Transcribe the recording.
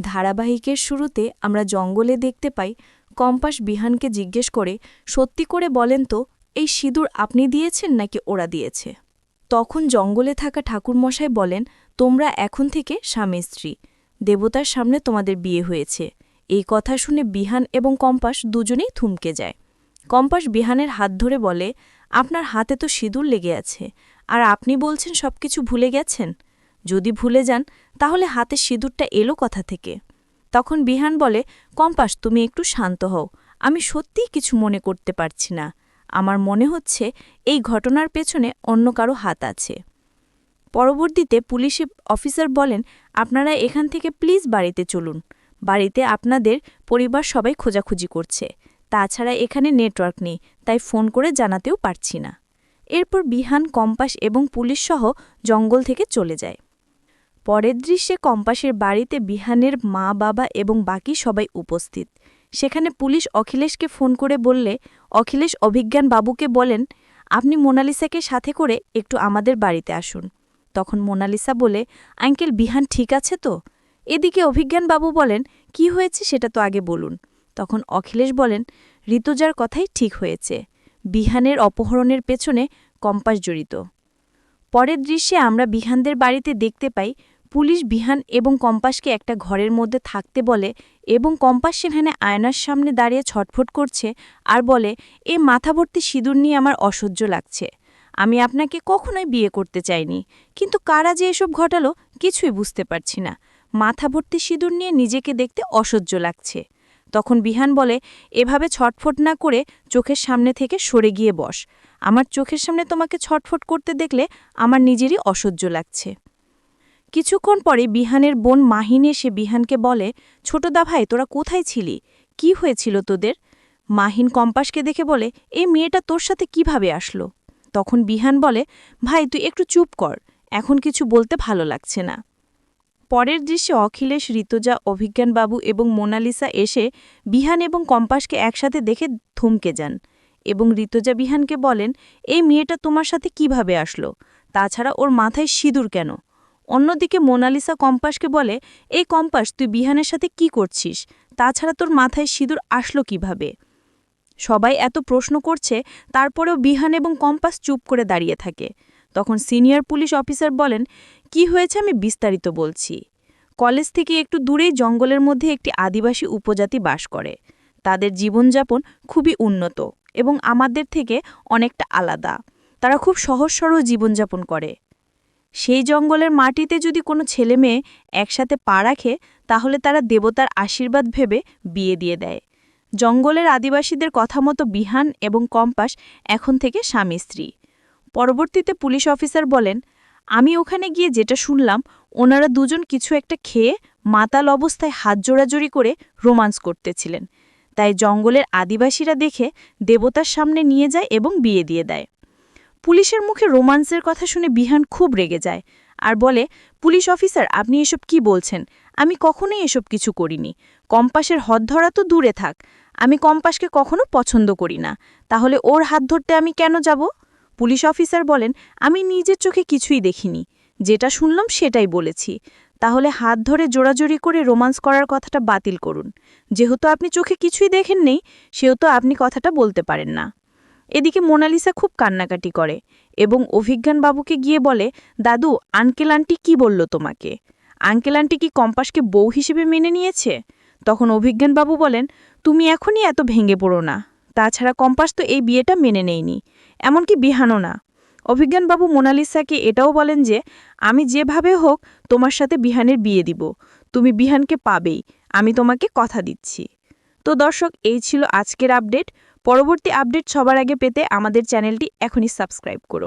ধারাবাহিকের শুরুতে আমরা জঙ্গলে দেখতে পাই কম্পাস বিহানকে জিজ্ঞেস করে, সত্যি করে বলেন তো, এই সিঁদুর আপনি দিয়েছেন নাকি ওরা দিয়েছে? তখন জঙ্গলে থাকা ঠাকুরমশাই বলেন, তোমরা এখন থেকে স্বামী স্ত্রী। দেবতার সামনে তোমাদের বিয়ে হয়েছে। এই কথা শুনে বিহান এবং কম্পাস দুজনেই থমকে যায়। কম্পাস বিহানের হাত ধরে বলে, আপনার হাতে তো সিঁদুর লেগে আছে। আর আপনি বলছেন সবকিছু ভুলে গেছেন? যদি ভুলে যান, তাহলে হাতে সিঁদুরটা এলো কথা থেকে। তখন বিহান বলে, কম্পাস, তুমি একটু শান্ত হও। আমি সত্যিই কিছু মনে করতে পারছি না। আমার মনে হচ্ছে এই ঘটনার পেছনে অন্য কারও হাত আছে। পরবর্তীতে পুলিশ অফিসার বলেন, আপনারা এখান থেকে প্লিজ বাড়িতে চলুন। বাড়িতে আপনাদের পরিবার সবাই খোঁজাখুঁজি করছে। তাছাড়া এখানে নেটওয়ার্ক নেই, তাই ফোন করে জানাতেও পারছি না। এরপর বিহান, কম্পাস এবং পুলিশসহ জঙ্গল থেকে চলে যায়। পরের দৃশ্যে কম্পাসের বাড়িতে বিহানের মা, বাবা এবং বাকি সবাই উপস্থিত। সেখানে পুলিশ অখিলেশকে ফোন করে বললে, অখিলেশ অভিজ্ঞান বাবুকে বলেন, আপনি মোনালিসাকে সাথে করে একটু আমাদের বাড়িতে আসুন। তখন মোনালিসা বলে, আঙ্কেল, বিহান ঠিক আছে তো? এদিকে অভিজ্ঞান বাবু বলেন, কি হয়েছে সেটা তো আগে বলুন। তখন অখিলেশ বলেন, ঋতুজার কথাই ঠিক হয়েছে। বিহানের অপহরণের পেছনে কম্পাস জড়িত। পরের দৃশ্যে আমরা বিহানদের বাড়িতে দেখতে পাই পুলিশ বিহান এবং কম্পাসকে একটা ঘরের মধ্যে থাকতে বলে এবং কম্পাস সেখানে আয়নার সামনে দাঁড়িয়ে ছটফট করছে আর বলে, এ মাথা ভর্তি সিঁদুর নিয়ে আমার অসহ্য লাগছে। আমি আপনাকে কখনোই বিয়ে করতে চাইনি। কিন্তু কারা যে এসব ঘটালো কিছুই বুঝতে পারছি না। মাথা ভর্তি সিঁদুর নিয়ে নিজেকে দেখতে অসহ্য লাগছে তখন বিহান বলে, এভাবে ছটফট না করে চোখের সামনে থেকে সরে গিয়ে বস। আমার চোখের সামনে তোমাকে ছটফট করতে দেখলে আমার নিজেরই অসহ্য লাগছে। কিছুক্ষণ পরে বিহানের বোন মাহিন এসে বিহানকে বলে ছোটদা ভাই তোরা কোথায় ছিলি? কি হয়েছিল তোদের? মাহিন কম্পাসকে দেখে বলে, এই মেয়েটা তোর সাথে কীভাবে আসলো? তখন বিহান বলে, ভাই, তুই একটু চুপ কর, এখন কিছু বলতে ভালো লাগছে না। পরের দৃশ্যে অখিলেশ, ঋতুজা, অভিজ্ঞানবাবু এবং মোনালিসা এসে বিহান এবং কম্পাসকে একসাথে দেখে থমকে যান এবং ঋতুজা বিহানকে বলেন, এই মেয়েটা তোমার সাথে কীভাবে আসলো? তাছাড়া ওর মাথায় সিঁদুর কেন? অন্যদিকে মোনালিসা কম্পাসকে বলে, এই কম্পাস, তুই বিহানের সাথে কি করছিস? তাছাড়া তোর মাথায় সিঁদুর আসলো কীভাবে? সবাই এত প্রশ্ন করছে, তারপরেও বিহান এবং কম্পাস চুপ করে দাঁড়িয়ে থাকে। তখন সিনিয়র পুলিশ অফিসার বলেন, কি হয়েছে আমি বিস্তারিত বলছি। কলেজ থেকে একটু দূরেই জঙ্গলের মধ্যে একটি আদিবাসী উপজাতি বাস করে। তাদের জীবনযাপন খুবই উন্নত এবং আমাদের থেকে অনেকটা আলাদা। তারা খুব সহজ সরল জীবনযাপন করে। সেই জঙ্গলের মাটিতে যদি কোনো ছেলে মেয়ে একসাথে পা রাখে, তাহলে তারা দেবতার আশীর্বাদ ভেবে বিয়ে দিয়ে দেয়। জঙ্গলের আদিবাসীদের কথা মতো বিহান এবং কম্পাস এখন থেকে স্বামী স্ত্রী। পরবর্তীতে পুলিশ অফিসার বলেন, আমি ওখানে গিয়ে যেটা শুনলাম, ওনারা দুজন কিছু একটা খেয়ে মাতাল অবস্থায় হাত জোড়াজোড়ি করে রোমান্স করতেছিলেন। তাই জঙ্গলের আদিবাসীরা দেখে দেবতার সামনে নিয়ে যায় এবং বিয়ে দিয়ে দেয়। পুলিশের মুখে রোমান্সের কথা শুনে বিহান খুব রেগে যায় আর বলে, পুলিশ অফিসার, আপনি এসব কি বলছেন? আমি কখনোই এসব কিছু করিনি। কম্পাসের হদ ধরা তো দূরে থাক। আমি কম্পাসকে কখনো পছন্দ করি না। তাহলে ওর হাত ধরতে আমি কেন যাব? পুলিশ অফিসার বলেন, আমি নিজের চোখে কিছুই দেখিনি। যেটা শুনলাম সেটাই বলেছি। তাহলে হাত ধরে জোড়াজোড়ি করে রোমান্স করার কথাটা বাতিল করুন। যেহেতু আপনি চোখে কিছুই দেখেন নেই সেহেতু আপনি কথাটা বলতে পারেন না। এদিকে মোনালিসা খুব কান্নাকাটি করে এবং অভিজ্ঞান বাবুকে গিয়ে বলে, দাদু, আঙ্কেল আন্টি কী বলল তোমাকে? আঙ্কেল আন্টি কি কম্পাসকে বউ হিসেবে মেনে নিয়েছে? তখন অভিজ্ঞান বাবু বলেন, তুমি এখনই এত ভেঙে পড়ো না। তাছাড়া কম্পাস তো এই বিয়েটা মেনে নেয়নি, এমনকি বিহানও না। অভিজ্ঞানবাবু মোনালিসাকে এটাও বলেন যে, আমি যেভাবে হোক তোমার সাথে বিহানের বিয়ে দিব। তুমি বিহানকে পাবেই, আমি তোমাকে কথা দিচ্ছি। তো দর্শক, এই ছিল আজকের আপডেট। পরবর্তী আপডেট সবার আগে পেতে আমাদের চ্যানেলটি এখনই সাবস্ক্রাইব করো